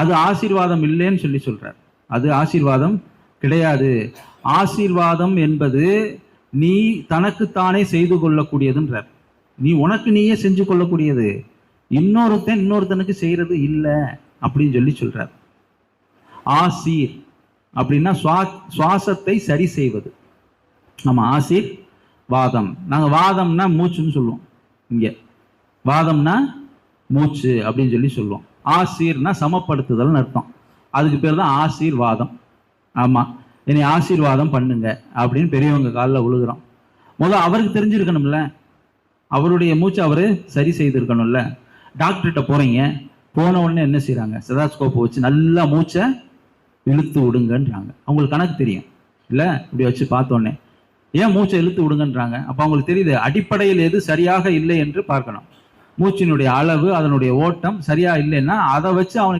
அது ஆசீர்வாதம் இல்லைன்னு சொல்லி சொல்கிறார் அது ஆசீர்வாதம் கிடையாது. ஆசீர்வாதம் என்பது நீ தனக்குத்தானே செய்து கொள்ளக்கூடியதுன்றார். நீ உனக்கு நீயே செஞ்சு கொள்ளக்கூடியது. இன்னொருத்தன் இன்னொருத்தனுக்கு செய்கிறது இல்லை அப்படின்னு சொல்லி சொல்கிறார் ஆசீர் அப்படின்னா சுவா சுவாசத்தை சரி செய்வது. நம்ம ஆசீர் வாதம் நாங்கள் வாதம்னா மூச்சுன்னு சொல்லுவோம். இங்கே. வாதம்னா மூச்சு அப்படின்னு சொல்லி சொல்லுவோம். ஆசீர்னா சமப்படுத்துதல்னு அர்த்தம். அதுக்கு பேர் தான் ஆசீர்வாதம். ஆமாம் இனி ஆசீர்வாதம் பண்ணுங்க அப்படின்னு பெரியவங்க காலில் விழுகிறோம் முதல்ல அவருக்கு தெரிஞ்சிருக்கணும்ல. அவருடைய மூச்சை அவர் சரி செய்திருக்கணும்ல. டாக்டர்கிட்ட போறீங்க. போன உடனே என்ன செய்றாங்க? செதாஸ்கோப்பை வச்சு நல்லா மூச்சை இழுத்து விடுங்கன்றாங்க. அவங்களுக்கு கணக்கு தெரியும். இல்லை? இப்படி வச்சு பார்த்தோன்னே. ஏன் மூச்சை இழுத்து விடுங்கன்றாங்க? அப்போ அவங்களுக்கு தெரியுது அடிப்படையில் எது சரியாக இல்லை என்று பார்க்கணும். மூச்சினுடைய அளவு அதனுடைய ஓட்டம் சரியா இல்லைன்னா அதை வச்சு அவனுக்கு